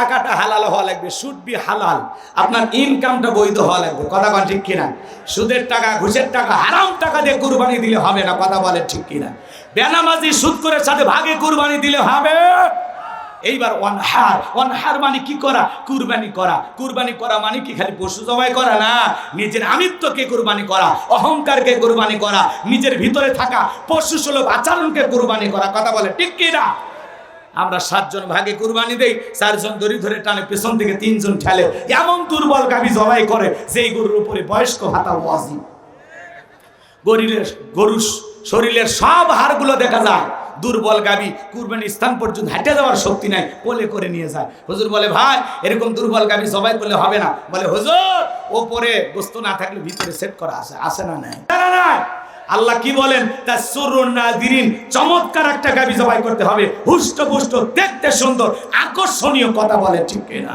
টাকাটা হালাল হওয়া লাগবে, সুদ বি হালাল। আপনার ইনকামটা বৈধ হওয়া লাগবে, কথা বলেন ঠিক কিনা? সুদের টাকা, ঘুষের টাকা, হারাম টাকা দিয়ে কুরবানি দিলে হবে না, কথা বলেন ঠিক কিনা? বেনামাজি সুদ করে সাথে ভাগে কুরবানি দিলে হবে। এইবার অনহার অনহার মানে কি করা? কুরবানি করা। কুরবানি করা মানে কি? খালি পশু জবাই করা না? নিজের আমিত্বকে কুরবানি করা, অহংকারকে কুরবানি করা, নিজের ভিতরে থাকা পশু সুলভ আচরণকে কুরবানি করা, কথা বলে ঠিক কিনা? আমরা সাতজন ভাগে কুরবানি দেই চারজন দড়ি ধরে টানে পেছন থেকে তিনজন ঠেলে। এমন দুর্বল গাবি জবাই করে যেই গরুর উপরে বয়স্ক ভাতা ওয়াজিব। গরিলের গরুর শরীরের সব হাড়গুলো দেখা যায়। দুর্বল গাবি কুরবানি স্থান পর্যন্ত হেঁটে যাওয়ার শক্তি নাই কোলে করে নিয়ে যায়। হুজুর বলে ভাই এরকম দুর্বল গাবি জবাই করলে হবে না। বলে হুজুর ওপরে গোস্ত না থাকলে ভিতরে সেট করা আছে আছে না নাই? না, না। আল্লাহ কি বলেন? তা নাদিরিন চমৎকার একটা গাবি জবাই করতে হবে। হুষ্ট পুষ্ট দেখতে সুন্দর, আকর্ষণীয় কথা বলে ঠিক না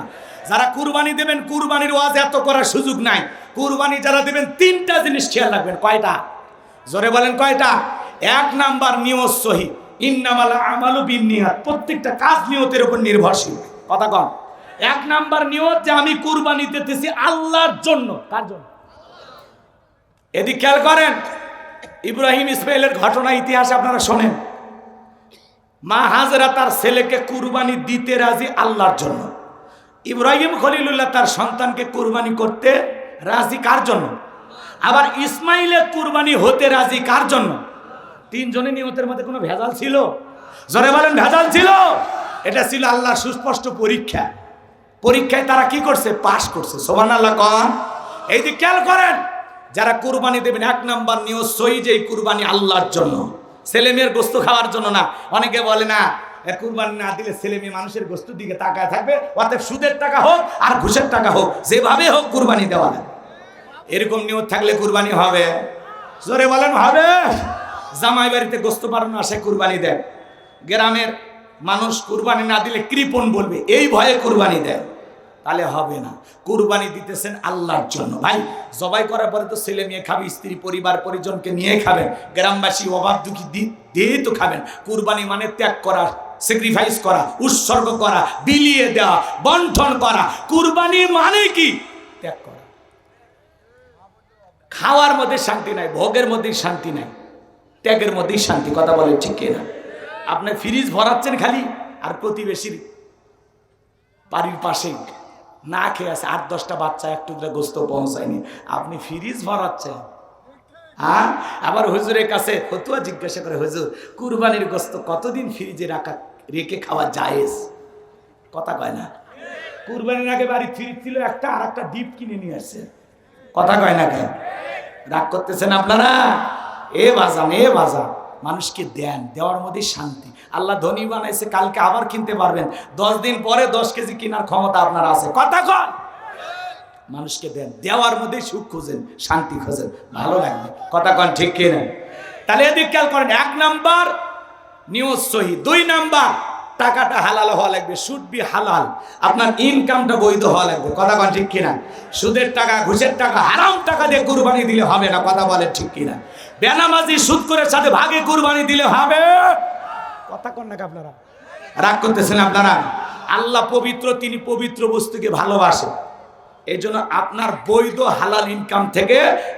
যারা কুরবানি দেবেন, কুরবানির ওয়াজ এত করার সুযোগ নাই। কুরবানি যারা দেবেন, তিনটা জিনিস খেয়াল রাখবেন। কয়টা? জোরে বলেন, কয়টা? এক নাম্বার নিয়ত সহি। ইন্নামাল আমালু বিনিয়াত প্রত্যেকটা কাজ নিয়তের উপর নির্ভরশীল। কথা কন। এক নাম্বার নিয়ত যে আমি কুরবানি দিতেছি আল্লাহর জন্য। কার জন্য? এদিক খেয়াল করেন। ইব্রাহিম ইসমাইলের ঘটনা ইতিহাস আপনারা শোনেন। মা হাজরা তার ছেলেকে কুরবানি দিতে রাজি আল্লাহর জন্য। ইব্রাহিম খলিলুল্লাহ তার সন্তানকে কুরবানি করতে রাজি কার জন্য? আবার ইসমাইলের কুরবানি হতে রাজি কার জন্য? তিনজনের নিয়তের মধ্যে কোনো ভেজাল ছিল? জোরে বলেন, ভেজাল ছিল? এটা ছিল আল্লাহর সুস্পষ্ট পরীক্ষা। পরীক্ষায় তারা কি করছে? পাশ করছে। সোমান আল্লাহ কন। এই দিক খেয়াল করেন। যারা কুরবানি দেবেন, এক নাম্বার নিয়ত সই যে কুরবানি আল্লাহর জন্য। ছেলে মেয়ের গোস্ত খাওয়ার জন্য না। অনেকে বলে না কুরবানি না দিলে ছেলে মেয়ে মানুষের গোস্তুর দিকে তাকায় থাকবে। অর্থাৎ সুদের টাকা হোক আর ঘুষের টাকা হোক, যেভাবে হোক কুরবানি দেওয়া এরকম নিয়ত থাকলে কুরবানি হবে। জোরে বলেন, হবে। জামাই বাড়িতে গোস্ত পাঠানো আসে, কুরবানি দেয়। গ্রামের মানুষ কুরবানি না দিলে কৃপণ বলবে, এই ভয়ে কুরবানি দেয়। তাহলে হবে না। কুরবানি দিতেছেন আল্লাহর জন্য। ভাই জবাই করার পরে তো ছেলে মেয়ে খাবে স্ত্রী পরিবার পরিজনকে নিয়ে খাবেন। গ্রামবাসী অভাব দুঃখী দি- দিয়ে তো খাবেন। কুরবানি মানে ত্যাগ করা স্যাক্রিফাইস করা উৎসর্গ করা বিলিয়ে দেওয়া বন্টন করা। কুরবানি মানে কি? ত্যাগ করা। খাওয়ার মধ্যে শান্তি নাই ভোগের মধ্যেই শান্তি নাই ত্যাগের মধ্যেই শান্তি কথা বলে ঠিক না? আপনি ফ্রিজ ভরাচ্ছেন খালি আর প্রতিবেশীর বাড়ির পাশে না খেয়ে আছে, আট দশটা বাচ্চা এক টুকরা গোস্ত পৌঁছায়নি। আপনি ফ্রিজ ভরাচ্ছেন। হ্যাঁ? আবার হুজুরের কাছে ফতুয়া জিজ্ঞাসা করে, হুজুর, কুরবানির গোস্ত কতদিন ফ্রিজে রাখা, রেখে খাওয়া জায়েজ? কথা কয় না। কুরবানির আগে বাড়ি ফ্রিজ ছিল একটা, আর একটা ডিপ কিনে নিয়ে আসছে। কথা কয় না কেন? রাগ করতেছেন আপনারা? এ বাজান এ বাজান। মানুষকে দেন, দেওয়ার মধ্যে শান্তি। আল্লাহ ধনী বানাইছে, কালকে আবার কিনতে পারবেন। দশ দিন পরে দশ কেজি কেনার ক্ষমতা আপনার আছে। কথা কন। মানুষকে দেন। দেওয়ার মধ্যে সুখ খোঁজেন, শান্তি খোঁজেন। ভালো লাগবে। কথা কন, ঠিক কিনা? তাহলে এদিক খেয়াল করেন, এক নাম্বার নিউজ সহি, দুই নাম্বার টাকাটা হালাল হওয়া লাগবে শুড বি হালাল। আপনার ইনকামটা বৈধ হওয়া লাগবে। কথা কন, ঠিক কিনা? সুদের টাকা, ঘুষের টাকা, হারাম টাকা দিয়ে কুরবানি দিলে হবে না। কথা বলে ঠিক কিনা? বেনামাজি সুদ করে সাথে ভাগে কুরবানি দিলে হবে। কথা কন নাকি আপনারা? রাগ করতেছেন আপনারা? আল্লাহ পবিত্র, তিনি পবিত্র বস্তুকে ভালোবাসেন। এই জন্য আপনার বৈধ হালাল ইনকাম থেকে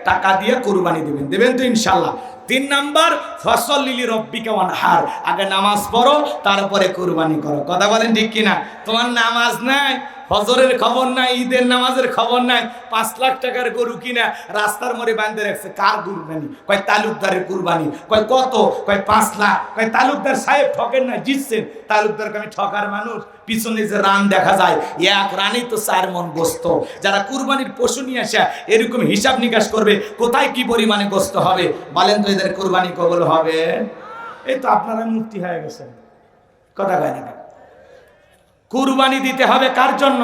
টাকা দিয়ে কোরবানি দেবেন। দেবেন তো ইনশাল্লাহ তিন নাম্বার ফসল লিলি রব্বিকা হার আগে নামাজ পড়ো, তারপরে কোরবানি করো। কথা বলেন ঠিক কিনা? তোমার নামাজ নাই? ফজরের খবর নাই, ঈদের নামাজের খবর নাই, পাঁচ লাখ টাকার গরু কিনা, রাস্তার মোড়ে বাঁধে রাখছে। কার কুরবানি? কয় তালুকদারের কুরবানি। কয় কত? কয় পাঁচ লাখ। কয় তালুকদার সাহেব ঠকেন না, জিতছেন। তালুকদারকে আমি ঠকার মানুষ। পিছনে যে রান দেখা যায়, এক রানেই তো চার মন গোস্ত। যারা কুরবানির পশু নিয়ে আসে, এরকম হিসাব নিকাশ করবে, কোথায় কি পরিমাণে গোস্ত হবে? বলেন তো এদের কুরবানি কবল হবে? এই তো আপনারা মুক্তি হয়ে গেছেন। কথা কয় না? কুরবানি দিতে হবে কার জন্য?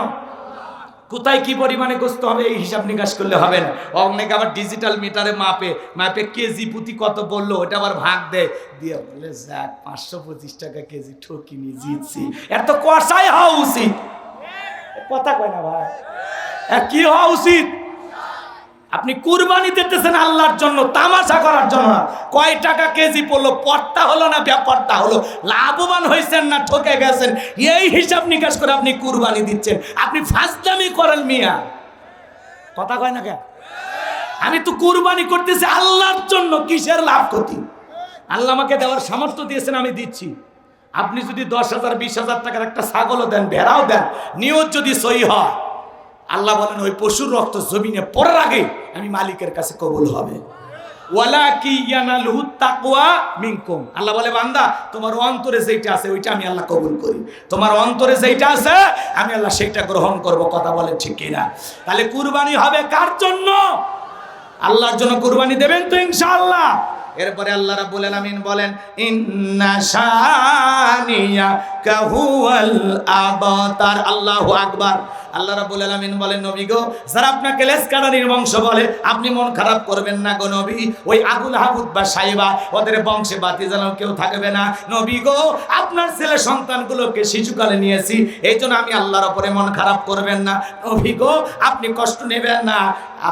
কোথায় কি পরিমাণে গোস্ত হবে এই হিসাব নিকাশ করলে হবে না। অনেকে আবার ডিজিটাল মিটারে মাপে মাপে কেজি পুঁতি কত বলল, ওটা আবার ভাগ দেয়। দিয়ে বলে, যাক, পাঁচশো পঁচিশ টাকা কেজি ঠকিনি, জিতছি। এত কষাই হওয়া উচিত। কথা কয় না ভাই। কি হওয়া উচিত? আপনি কুরবানি দিতেছেন আল্লাহর জন্য, তামাশা করার জন্য কয় টাকা কেজি পড়ল? পট্টা হলো না ব্যাপারটা হলো? লাভবান হয়েছেন না ঠকে গেছেন? এই হিসাব নিকাশ করে আপনি কুরবানি দিচ্ছেন। আপনি ফাজদামি করেন মিয়া। কথা কয় না কে আমি তো কুরবানি করতেছি আল্লাহর জন্য, কিসের লাভ ক্ষতি? আল্লাহ আমাকে দেওয়ার সামর্থ্য দিয়েছেন, আমি দিচ্ছি। আপনি যদি দশ হাজার, বিশ হাজার টাকার একটা ছাগলও দেন, ভেড়াও দেন, নিয়ত যদি সই হয় আল্লাহ বলেন, ওই পশুর রক্ত জমিনে পড়ার আগে আমি মালিকের কাছে কবুল হবে। আল্লাহ বলে, বান্দা, তোমার অন্তরে যেটা আছে, ওইটা আমি আল্লাহ কবুল করি। তোমার অন্তরে যেটা আছে, আমি আল্লাহ সেইটা গ্রহণ করব। কথা বলেন ঠিক কিনা? তাহলে কুরবানি হবে কার জন্য? আল্লাহর জন্য কুরবানি দেবেন তো ইনশাআল্লাহ। এরপরে আল্লাহ রাব্বুল আলামিন বলেন, ইন্না শানিয়া কাহুয়াল আবতার। আল্লাহু আকবার। আল্লাহ রাব্বুল আলামিন বলেন, নবী গো, যারা আপনাকে লেস কাটানির বংশ বলে, আপনি মন খারাপ করবেন না গো নবী। ওই আবুল হাবুদ বা সাইবা, ওদের বংশে বাতি জ্বালানো কেউ থাকবে না। নবী গো, আপনার ছেলে সন্তানগুলোকে শিশুকালে নিয়েছি এই জন্য আমি আল্লাহর ওপরে মন খারাপ করবেন না। নবী গো, আপনি কষ্ট নেবেন না।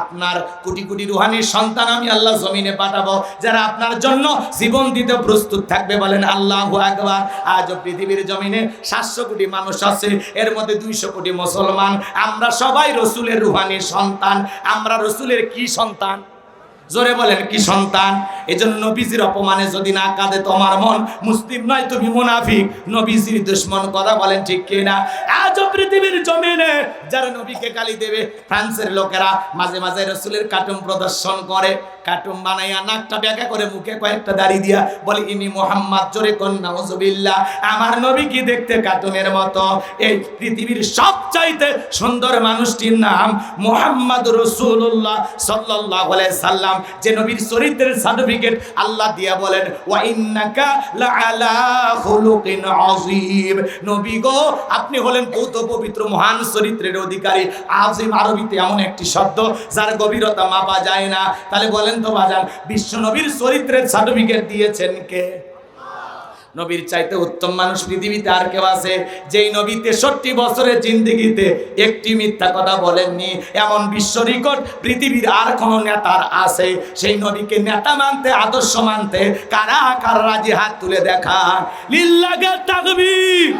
আপনার কোটি কোটি রুহানির সন্তান আমি আল্লাহ জমিনে পাঠাবো। যারা আপনার জন্য জীবন দিতে প্রস্তুত থাকবে বলেন, আল্লাহ আকবার। আজ পৃথিবীর জমিনে সাতশো কোটি মানুষ আছে, এর মধ্যে দুইশো কোটি মুসলমান। আমরা সবাই রসুলের রুহানির সন্তান। আমরা রসুলের কি সন্তান? জোরে বলেন, কি সন্তান? এই জন্য নবীজির অপমানে যদি না কাঁদে তোমার মন, মুসলিম নয়, তুমি মুনাফিক। নবীজির দুশ্মন কথা বলেন ঠিক কিনা? আজও পৃথিবীর জমিনে যারা নবীকে গালি দেবে, ফ্রান্সের লোকেরা মাঝে মাঝে রসুলের কার্টুন প্রদর্শন করে, কার্টুন বানাইয়া নাকটা ব্যাখ্যা করে মুখে কয়েকটা দাড়ি দিয়া বলে, ইনি মোহাম্মদ, জোরে কন্যা ওজবিল্লা আমার নবী কি দেখতে কার্টুনের মতো? এই পৃথিবীর সবচাইতে সুন্দর মানুষটির নাম মোহাম্মদ রসুল্লাহ সাল্লাহ সাল্লাম। যে নবীর চরিত্রের সার্টিফিকেট আল্লাহ দিয়া বলেন ওয়া ইন্নাকা লাআলা খুলুকিন আযীম। নবী গো, আপনি হলেন কৌত পবিত্র মহান চরিত্রের অধিকারী। আজিম আরবিতে এমন একটি শব্দ, যার গভীরতা মাপা যায় না। তাহলে বলেন তো বাজান বিশ্ব নবীর চরিত্রের সার্টিফিকেট দিয়েছেন কে? নবীর চাইতে উত্তম মানুষ পৃথিবীতে আর কেউ আছে, যেই নবী তেষট্টি বছরের জিন্দিগিতে একটি মিথ্যা কথা বলেননি। এমন বিশ্ব রেকর্ড পৃথিবীর আর কোনো নেতার আছে, সেই নবীকে নেতা মানতে, আদর্শ মানতে কারা কার রাজি হাত তুলে দেখা লিল্লাগের তাকবীর।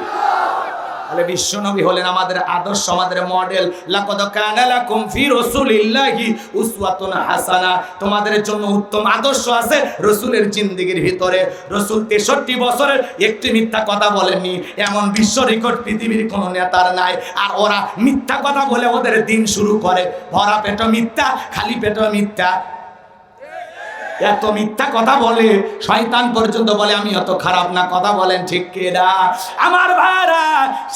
তাহলে বিশ্বনবী হলেন আমাদের আদর্শ, আমাদের মডেল লাকদ কানা ফি রাসূলিল্লাহি উসওয়াতুন হাসানা। তোমাদের জন্য উত্তম আদর্শ আছে রসুলের জিন্দেগির ভিতরে। রসুল তেষট্টি বছরের একটি মিথ্যা কথা বলেননি। এমন বিশ্ব রেকর্ড পৃথিবীর কোনো নেতার নাই। আর ওরা মিথ্যা কথা বলে ওদের দিন শুরু করে। ভরা পেট মিথ্যা, খালি পেট মিথ্যা। এত মিথ্যা কথা বলে, শয়তান পর্যন্ত বলে, আমি অত খারাপ না, কথা বলেন ঠিক কেনা আমার ভাইরা,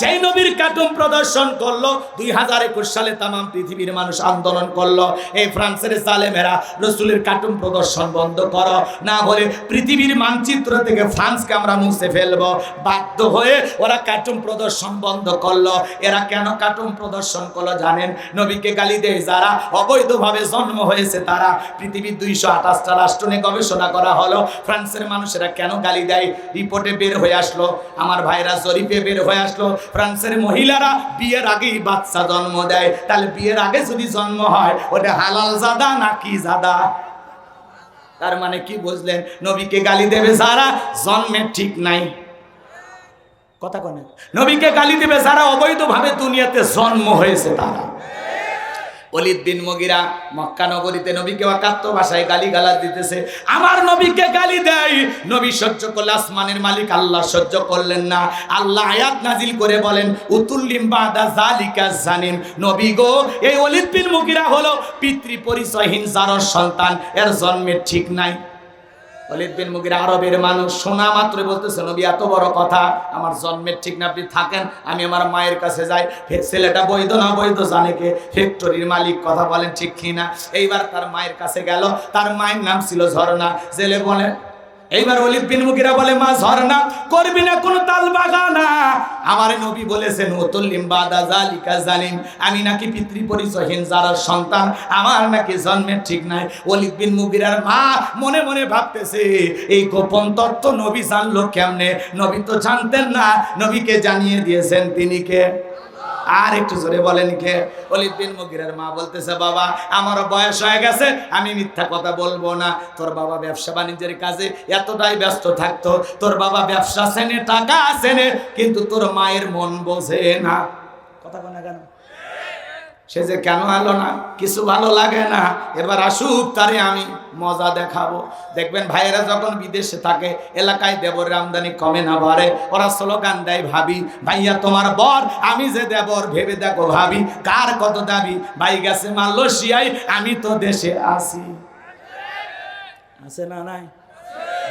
সেই নবীর কার্টুন প্রদর্শন করল, দুই হাজার একুশ সালে তাম পৃথিবীর মানুষ আন্দোলন করল। এই ফ্রান্সের জালেমেরা রসুলের কার্টুন প্রদর্শন বন্ধ করো, না হলে পৃথিবীর মানচিত্র থেকে ফ্রান্সকে আমরা মুছে ফেলব। বাধ্য হয়ে ওরা কার্টুন প্রদর্শন বন্ধ করল। এরা কেন কার্টুন প্রদর্শন করল জানেন? নবীকে গালি দেয় যারা অবৈধভাবে জন্ম হয়েছে, তারা পৃথিবীর দুইশো আঠাশটা রাষ্ট্র নিয়ে গবেষণা করা হলো। ফ্রান্সের মানুষেরা কেন গালি দেয়? রিপোর্টে বের হয়ে আসলো। আমার ভাইরা জরিপে বের হয়ে আসলো। ফ্রান্সের মহিলারা বিয়ের আগেই বাচ্চা জন্ম দেয়। তাহলে বিয়ের আগে যদি জন্ম হয়, ওটা হালাল জাদা না কি জাদা? তার মানে কি বুঝলেন? নবীকে গালি দেবে যারা জন্মের ঠিক নাই। কথা কনে নবীকে গালি দেবে যারা অবৈধভাবে দুনিয়াতে জন্ম হয়েছে তারা। অলিদ বিন মগিরা মক্কা নগরীতে নবীকে অকাত্ত ভাষায় গালি গালাজ দিতেছে। আমার নবীকে গালি দেয়। নবী সহ্য করলে আসমানের মালিক, আল্লাহ সহ্য করলেন না। আল্লাহ আয়াত নাজিল করে বলেন, উতুল্লিম বাদা জালিকা জানিম। নবী গো, এই অলিদ বিন মগিরা হলো পিতৃ পরিচয়হীন যারর সন্তান। এর জন্মের ঠিক নাই। অলিদ মুগিরা আরবের মানুষ শোনা মাত্র বলতেছে, নবী, এত বড় কথা, আমার জন্মের ঠিক না, আপনি থাকেন, আমি আমার মায়ের কাছে যাই ছেলেটা বৈধ না বৈধ জানে কে? ফ্যাক্টরির মালিক কথা বলেন ঠিক কিনা? এইবার তার মায়ের কাছে গেল, তার মায়ের নাম ছিল ঝর্ণা, জেলে বলে এইবার অলিদ বিন মুগিরা বলে, মা ঝর্ণা করবি না কোনো তাল বাগানা আমার নবী বলেছেন, ওতুল্লিম বাদা জালিকা জালিম। আমি নাকি পিতৃ পরিচয়হীন যারা সন্তান, আমার নাকি জন্মের ঠিক নাই। অলিদ বিন মুগিরার মা মনে মনে ভাবতেছে, এই গোপন তত্ত্ব নবী জানলো কেমনে? নবী তো জানতেন না। নবীকে জানিয়ে দিয়েছেন তিনি কে? আর একটু জোরে বলেন কে? অলিদ বিন মুগিরের মা বলতেছে, বাবা, আমারও বয়স হয়ে গেছে, আমি মিথ্যা কথা বলব না। তোর বাবা ব্যবসা বাণিজ্যের কাজে এতটাই ব্যস্ত থাকতো। তোর বাবা ব্যবসা সেনে টাকা আসেনে কিন্তু তোর মায়ের মন বোঝে না। কথা কয় কেন? সে যে কেন এলো না? কিছু ভালো লাগে না? এবার আসুক তারে আমি মজা দেখাবো। দেখবেন ভাইয়েরা যখন বিদেশে থাকে, এলাকায় দেবর আমদানি কমে না বাড়ে। ওরা স্লোগান দেয়, ভাবি, ভাইয়া তোমার বর, আমি যে দেবর, ভেবে দেখো ভাবি, কার কত দাবি? ভাই গেছে মালয়েশিয়ায়, আমি তো দেশে আসি আছে না নাই?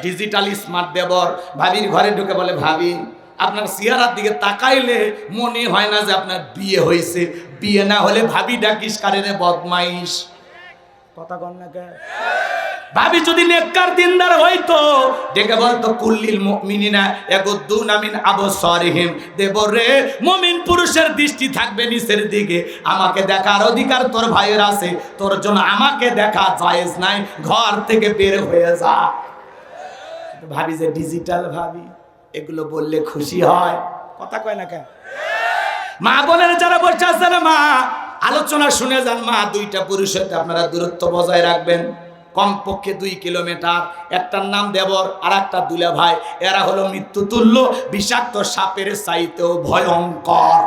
ডিজিটাল স্মার্ট দেবর, ভাবির ঘরে ঢুকে বলে, ভাবি আপনার চেহারার দিকে তাকাইলে মনে হয় না যে আপনার বিয়ে হয়েছে। বিয়ে না হলে ভাবি ডাকিস কারের বদমাইশ। কথা কন না কে? ভাবি যদি নেককার দিনদার হইতো ডেকে বলতো কুল্লিল মুমিনিনা ইয়াগুদ্দুন মিন আবসারিহিম। দেবরে মুমিন পুরুষের দৃষ্টি থাকবে নিচের দিকে। আমাকে দেখার অধিকার তোর ভাইয়ের আছে। তোর জন্য আমাকে দেখা জায়েজ নাই। ঘর থেকে বের হয়ে যা। ভাবি যে ডিজিটাল ভাবি। এগুলো বললে খুশি হয়। কথা কয় না কেন? মা বোনের যারা বসে আছে না মা, আলোচনা শুনে যান মা, দুইটা পুরুষের আপনারা দূরত্ব বজায় রাখবেন। কমপক্ষে দুই কিলোমিটার, একটার নাম দেবর আর একটা দুলা ভাই। এরা হলো মৃত্যু তুল্য বিষাক্ত সাপের চাইতেও ভয়ঙ্কর।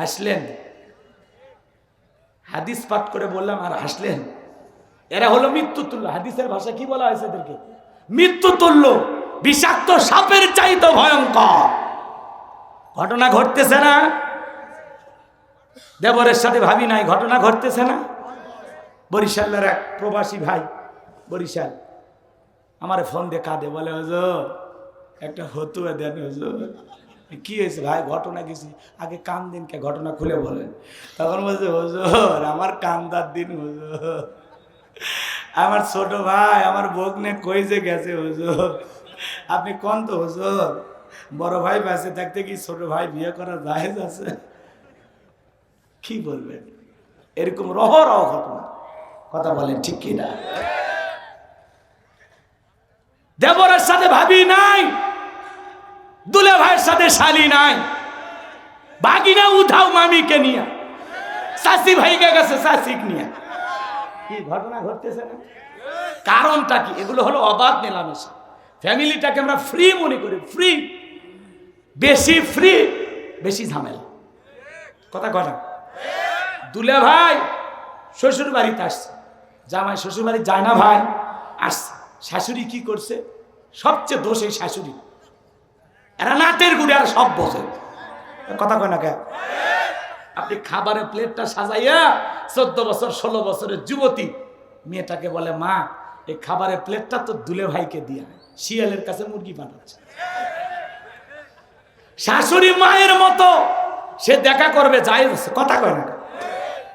হাসলেন? হাদিস পাঠ করে বললাম, আর হাসলেন? এরা হলো মৃত্যু তুল্য হাদিসের ভাষা কি বলা হয়েছে এদেরকে? মৃত্যু তুল্য, বিষাক্ত সাপের চাইতে ভয়ঙ্কর। ঘটনা ঘটতেছে না? দেবরের সাথে ভাবি নাই, ঘটনা ঘটতেছে না? বরিশালের এক প্রবাসী ভাই, বরিশাল, আমার ফোন দিয়ে কাঁদে, বলে, হজুর, একটা হতুয়া দেন, হজুর। কি হয়েছে ভাই? ঘটনা কিছু আগে কান দিন কে ঘটনা খুলে বলেন। তখন বলছে, হজুর, আমার কান্দার দিন, হুজুর। আমার ছোট ভাই, আমার বগনে কই যে গেছে হুজুর? আপনি কোন তো হুজুর? বড় ভাই বেঁচে থাকতে কি ছোট ভাই বিয়ে করা জাহেজ আছে? কি বলবেন? এরকম রহ রহ ঘটনা। কথা বলেন ঠিক কি না দেবরের সাথে ভাবি নাই, দুলে ভাইয়ের সাথে শালি নাই। বাগিনা উঠাও মামিকে নিয়ে শাসি ভাইকে গেছে শাসিক নিয়ে। কি ঘটনা ঘটতেছে না? কারণটা কি? এগুলো হলো অবাধ মেলামেশা। ফ্যামিলিটাকে আমরা ফ্রি মনে করি ফ্রি বেশি ফ্রি বেশি ঝামেলা। কথা কথা দুলে ভাই শ্বশুর বাড়িতে আসছে। জামাই শ্বশুর বাড়ি যায় না ভাই আসছে। শাশুড়ি কি করছে? সবচেয়ে দোষ এই শাশুড়ি। এরা নাটের গুড়ে আর সব বসে কথা কয় না কে? আপনি খাবারের প্লেটটা সাজাইয়া চোদ্দ বছর, ষোলো বছরের যুবতী মেয়েটাকে বলে, মা, এই খাবারের প্লেটটা তো দুলে ভাইকে দিয়া শিয়ালের কাছে মুরগি পাঠাচ্ছে। শাশুড়ি মায়ের মতো সে দেখা করবে, যাই কথা কয় না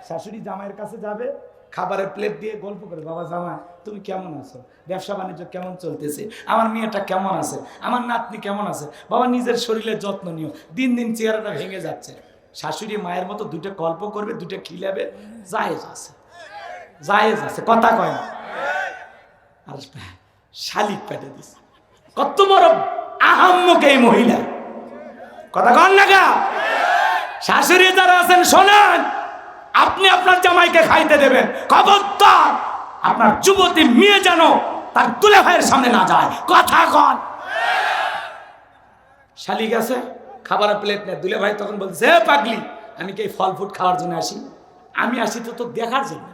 শাশুড়ি জামাইয়ের কাছে যাবে, খাবারের প্লেট দিয়ে গল্প করে বাবা জামাই, তুমি কেমন আছো? ব্যবসা বাণিজ্য কেমন চলতেছে? আমার মেয়েটা কেমন আছে? আমার নাতনি কেমন আছে? বাবা নিজের শরীরের যত্ন নিও। দিন দিন চেহারাটা ভেঙে যাচ্ছে। শাশুড়ি মায়ের মতো দুটো গল্প করবে দুটো খিলাবে, জায়েজ আছে। জায়েজ আছে, কথা কয় না। আর শালিক পেটে দিছে। কত বড় আহাম্মক এই মহিলা। কথা কন না গা। শাশুড়ি যারা আছেন, শোনেন, আপনি আপনার জামাইকে খাইতে দেবেন। খবরদার, আপনার যুবতী মেয়ে যেন তার দুলে ভাইয়ের সামনে না যায়। কথা কন। শালিক আছে? খাবারের প্লেট নেয়। দুলে ভাই তখন বলছে "এ পাগলি, আমি কি ফল ফুড খাওয়ার জন্য আসি? আমি আসি তো তোর দেখার জন্য।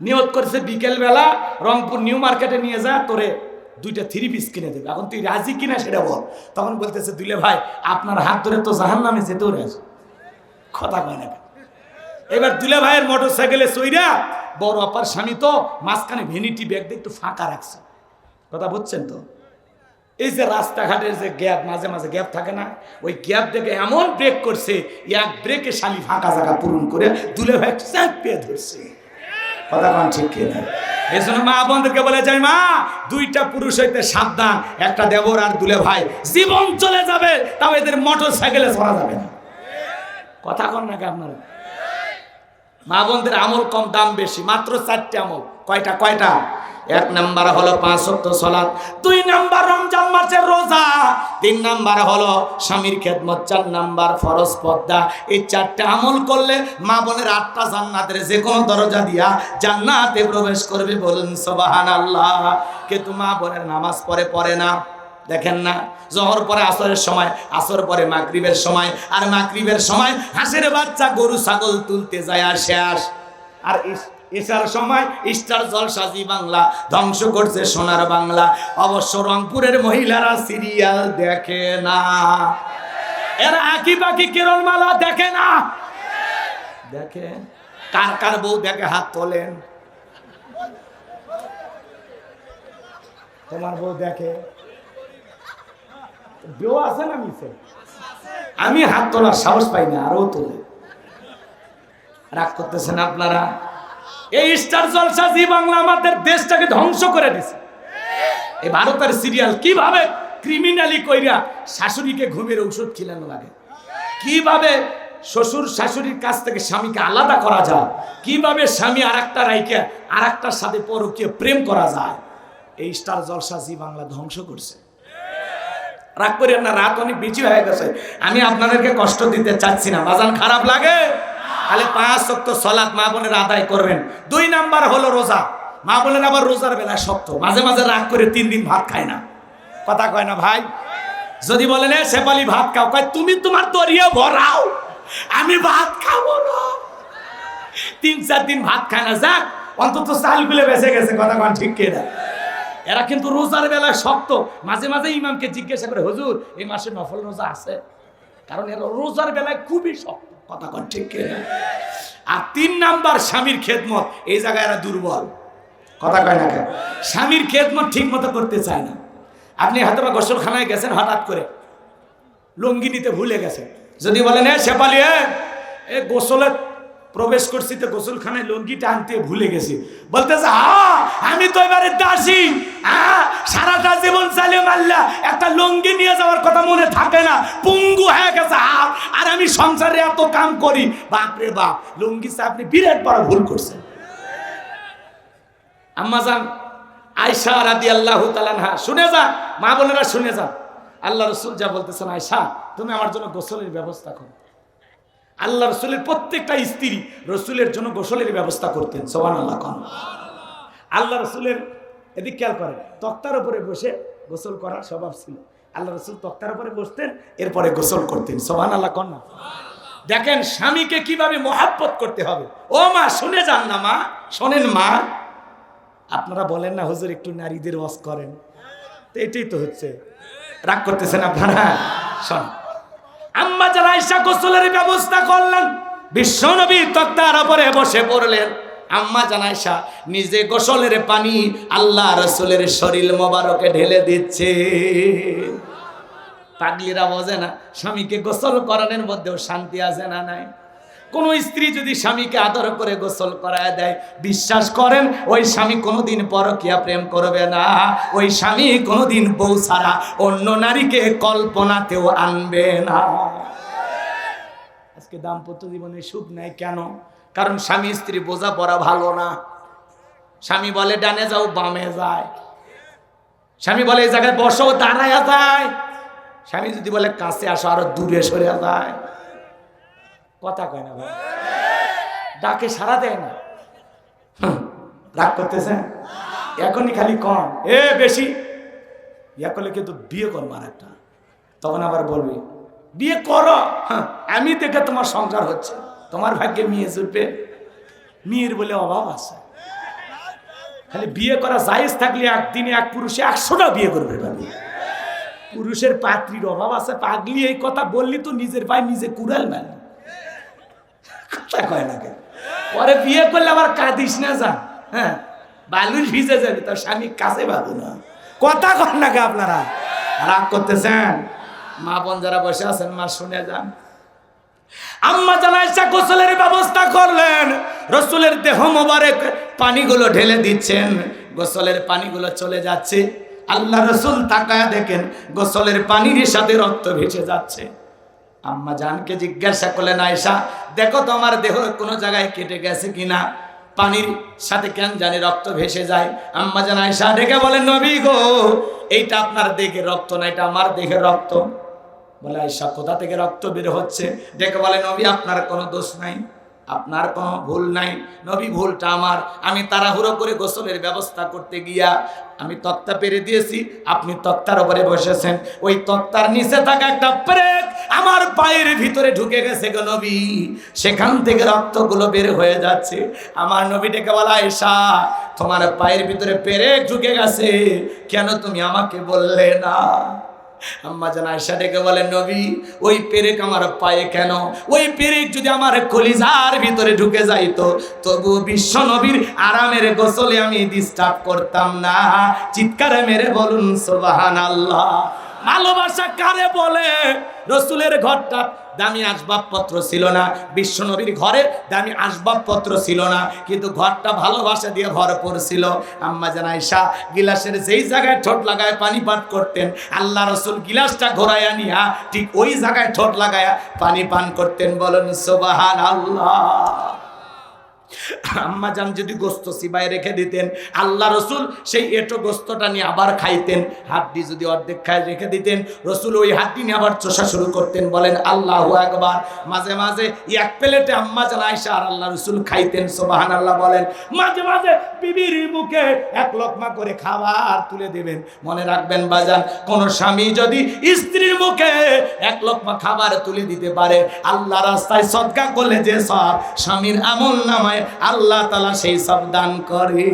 নিয়ত করেছে, বিকেলবেলা রংপুর নিউ মার্কেটে নিয়ে যা, তোরে দুইটা থ্রি পিস কিনে দেবে। এখন তুই রাজি কিনা সেটা বল। তখন বলতেছে, দুলে ভাই, আপনার হাত ধরে তো জাহান নামে যেতেও রাজি। কথা কয় না এবার দুলে ভাইয়ের মোটর সাইকেলে সইরা বড় অপার স্বামী তো মাঝখানে ভেনিটি ব্যাগ দিয়ে একটু ফাঁকা রাখছে। কথা বুঝছেন তো? এই যে রাস্তাঘাটের যে গ্যাপ, মাঝে মাঝে গ্যাপ থাকে না, ওই গ্যাপ দেখে এমন ব্রেক করছে, এক ব্রেকে শালি ফাঁকা জায়গা পূরণ করে দুলে পেয়ে ধরছে। মা দুইটা পুরুষ সাবধান, একটা দেবর আর দুলে ভাই। জীবন চলে যাবে, তাও এদের মোটর সাইকেলে যাবে না। কথা মা বোনদের আমল কম, দাম বেশি, মাত্র চারটে আমল। কয়টা? কয়টা? এক নাম্বার হলো পাঁচ ওয়াক্ত সালাত, দুই নাম্বার রমজান মাসের রোজা, তিন নাম্বার হলো স্বামীর খেদমত, চার নাম্বার ফরজ পদ্মা এই চারটে আমল করলে মা বোনের আটটা জান্নাতের যে কোনো দরজা দিয়া জান্নাতে প্রবেশ করবে বলুন সবাহান আল্লাহ কিন্তু মা বোনের নামাজ পড়ে পড়ে না। দেখেন না, জহর পরে আসরের সময়, আসর পরে মাগরিবের সময়, আর মাগরিবের সময় হাঁসের বাচ্চা গরু, ছাগল তুলতে যায় আর শেষ। আর এসার সময় স্টার জলসাজি বাংলা, ধ্বংস করছে সোনার বাংলা। অবশ্য রংপুরের মহিলারা সিরিয়াল দেখে না। এরা আঁকি পাখি কেরলমালা দেখে না। দেখে? কার কার বউ দেখে হাত তোলেন? তোমার বউ দেখে? বউ আছে না মিছে আমি হাত তোলার সাহস পাই না, আরও তোলে। রাগ করতেছেন আপনারা? এই স্টার জলসা জি বাংলা আমাদের দেশটাকে ধ্বংস করে দিছে। এই ভারতের সিরিয়াল কীভাবে ক্রিমিনালি কইরা শাশুড়িকে ঘুমের ঔষধ খিলানো লাগে? কীভাবে শ্বশুর শাশুড়ির কাছ থেকে স্বামীকে আলাদা করা যায়? কীভাবে স্বামী আর একটা রাইকে আর একটার সাথে পরকীয় প্রেম করা যায়? এই স্টার জলসা জি বাংলা ধ্বংস করছে। রাগ করি না, রাত অনেক বেশি হয়ে গেছে। আমি আপনাদেরকে কষ্ট দিতে চাচ্ছি না। বাজান, খারাপ লাগে? তাহলে পাঁচ শক্ত সলাৎ মা বোনের আদায় করবেন। দুই নাম্বার হলো রোজা। মা বোনের আবার রোজার বেলা শক্ত। মাঝে মাঝে রাগ করে তিন দিন ভাত খায় না। কথা কয় না ভাই? যদি বলেন, এ শেপালি ভাত খাও। কয়, তুমি তোমার দরিয়ে ভরাও। আমি ভাত খাব না। তিন, চার দিন ভাত খায় না। যাক, অন্তত চাল গুলে বেঁচে গেছে। কথা কন ঠিক কেনা এরা কিন্তু রোজার বেলায় শক্ত। মাঝে মাঝে ইমামকে জিজ্ঞাসা করে, হুজুর, এই মাসে নফল রোজা আছে? কারণ এরা রোজার বেলায় খুবই শক্ত। কথা কন ঠিক কিনা? আর তিন নাম্বার স্বামীর খেদমত, এই জায়গায় এরা দুর্বল। কথা কয় না স্বামীর খেদমত ঠিক মতো করতে চায় না। আপনি হয়তো বা গোসলখানায় গেছেন হঠাৎ করে, লুঙ্গি নিতে ভুলে গেছেন। যদি বলেন, এ শেপালি এ এ গোসলে প্রবেশ করছি তো গোসলখানায় লুঙ্গিটা আনতে ভুলে গেছি। বলতেছে হা আমি তো এবারে দাসী। সারাটা জীবন চালিয়ে মারলা। একটা লুঙ্গি নিয়ে যাওয়ার কথা মনে থাকে না। পুঙ্গু হয়ে গেছে আর আর আমি সংসারে এত কাম করি। বাপরে বাপ, লুঙ্গি আপনি বিরাট বড় ভুল করছেন। আম্মা যান আয়সা রাদি আল্লাহ তালানহা শুনে যান মা বোনেরা শুনে যান আল্লাহ রসুল যা বলতেছেন আয়সা তুমি আমার জন্য গোসলের ব্যবস্থা করো। আল্লাহ রসুলের প্রত্যেকটা স্ত্রী রসুলের জন্য গোসলের ব্যবস্থা করতেন সোহান আল্লাহ কন। আল্লাহ রসুলের, এদিক খেয়াল করেন, তক্তার উপরে বসে গোসল করার স্বভাব ছিল। আল্লাহ রসুল তক্তার উপরে বসতেন, এরপরে গোসল করতেন সোহান আল্লাহ কন না। দেখেন স্বামীকে কীভাবে মহাব্বত করতে হবে। ও মা, শুনে যান না মা, শোনেন মা। আপনারা বলেন না, হুজুর একটু নারীদের ওয়াজ করেন। তো এটাই তো হচ্ছে। রাগ করতেছেন আপনারা? শোন আম্মা যারা আয়সা গোসলের ব্যবস্থা করলেন বিশ্বনবী তক্তার উপরে বসে পড়লেন। আম্মা জানাইসা নিজে গোসলের পানি আল্লাহ রসুলের শরীর মোবারকে ঢেলে দিচ্ছে। পাগলিরা বোঝে না, স্বামীকে গোসল করানোর মধ্যেও শান্তি আছে না নাই? কোন স্ত্রী যদি স্বামীকে আদর করে গোসল করায় দেয়, বিশ্বাস করেন, ওই স্বামী কোনোদিন পরকিয়া প্রেম করবে না। ওই স্বামী কোনোদিন বউ ছাড়া অন্য নারীকে কল্পনাতেও আনবে না। আজকে দাম্পত্য জীবনে সুখ নাই কেন? কারণ স্বামী স্ত্রী বোঝা পড়া ভালো না। স্বামী বলে, ডানে যাও, বামে যায়। স্বামী বলে, এই জায়গায় বসো, দাঁড়ায় যায়। স্বামী যদি বলে, কাছে আসো, আরও দূরে সরে যায়। কথা কয় না ডাকে সারা দেয় না। হুম, রাগ করতেছেন এখনই খালি কম এ বেশি। ইয়া করলে কিন্তু বিয়ে করব আর একটা। তখন আবার বলবি বিয়ে করো। হ্যাঁ, আমি দেখে তোমার সংসার হচ্ছে। তোমার ভাগ্যে মেয়ে জুটবে। মেয়ের বলে অভাব আছে। খালি বিয়ে করা জায়েজ থাকলে একদিনে এক পুরুষে একশোটা বিয়ে করবে ভাবি। পুরুষের পাত্রীর অভাব আছে। পাগলি এই কথা বললি তো নিজের ভাই নিজে কুড়াল মেল কথা কয় না কেন? পরে বিয়ে করলে আবার কাঁদিস না যা হ্যাঁ? বালুর ভিজে যাবে, তার স্বামী কাছে পাবো না। কথা কন না কে আপনারা? রাগ করতেছেন? মা বোন যারা বসে আছেন, মা শুনে যান। আম্মা জানাইসা গোসলের ব্যবস্থা করলেন। রসুলের দেহ মোবারক পানিগুলো ঢেলে দিচ্ছেন। গোসলের পানিগুলো চলে যাচ্ছে। আল্লাহ রসুল তাকায় দেখেন, গোসলের পানির সাথে রক্ত ভেসে যাচ্ছে। আম্মা জানকে জিজ্ঞাসা করলেন আয়সা দেখো তোমার দেহ কোনো জায়গায় কেটে গেছে কিনা? পানির সাথে কেন জানি রক্ত ভেসে যায়। আম্মা জান আয়সা ডেকে বলেন, নবী গো, এইটা আপনার দেখে রক্ত না, এটা আমার দেহের রক্ত? বলে আয়সা কোথা থেকে রক্ত বের হচ্ছে? ডেকে বলেন নবী, আপনার কোনো দোষ নাই। আপনার কোনো ভুল নাই, নবী ভুলটা আমার। আমি তাড়াহুড়ো করে গোসলের ব্যবস্থা করতে গিয়া আমি তক্তা পেরে দিয়েছি, আপনি তক্তার উপরে বসেছেন। ওই তক্তার নিচে থাকা একটা ব্রেক আমার পায়ের ভিতরে ঢুকে গেছে গো নবী। সেখান থেকে রক্তগুলো বের হয়ে যাচ্ছে। আমার নবীটাকে বলা এসা তোমার পায়ের ভিতরে পেরেক ঢুকে গেছে। কেন তুমি আমাকে বললে না? আম্মা জান আয়সা ডেকে বলে, নবী, ওই পেরেক আমার পায়ে কেন? ওই পেরেক যদি আমার কলিজার ভিতরে ঢুকে যাইতো, তবু বিশ্ব নবীর আরামের গোসলে আমি ডিস্টার্ব করতাম না। চিৎকারে মেরে বলুন সোবাহান আল্লাহ ভালোবাসা কারে বলে রসুলের ঘরটা দামি আসবাবপত্র ছিল না। বিশ্বনবীর ঘরে দামি আসবাবপত্র ছিল না। কিন্তু ঘরটা ভালোবাসা দিয়ে ভরপুর করছিল আম্মা জানাইশা গিলাসের যেই জায়গায় ঠোঁট লাগায় পানি পান করতেন, আল্লাহ রসুল গিলাসটা ঘোরাইয়া নিয়া ঠিক ওই জায়গায় ঠোঁট লাগায়া পানি পান করতেন। বলেন সোবাহান আল্লাহ আম্মা জান যদি গোস্ত সিবাই রেখে দিতেন, আল্লাহ রসুল সেই এটো গোস্তটা নিয়ে আবার খাইতেন। হাড্ডি যদি অর্ধেক খায় রেখে দিতেন, রসুল ওই হাড্ডি নিয়ে আবার চষা শুরু করতেন, বলেন, আল্লাহ একবার মাঝে মাঝে এক প্লেটে আম্মা জান আয়সা আর আল্লাহ রসুল খাইতেন সোবাহান আল্লাহ বলেন। মাঝে মাঝে বিবির মুখে এক লোকমা করে খাবার তুলে দেবেন। মনে রাখবেন বাজান, কোন স্বামী যদি স্ত্রীর মুখে এক লোকমা খাবার তুলে দিতে পারে, আল্লাহ রাস্তায় সদকা করলে যে সব স্বামীর আমল নামায় আল্লাহ তালা সেই সব দান করে।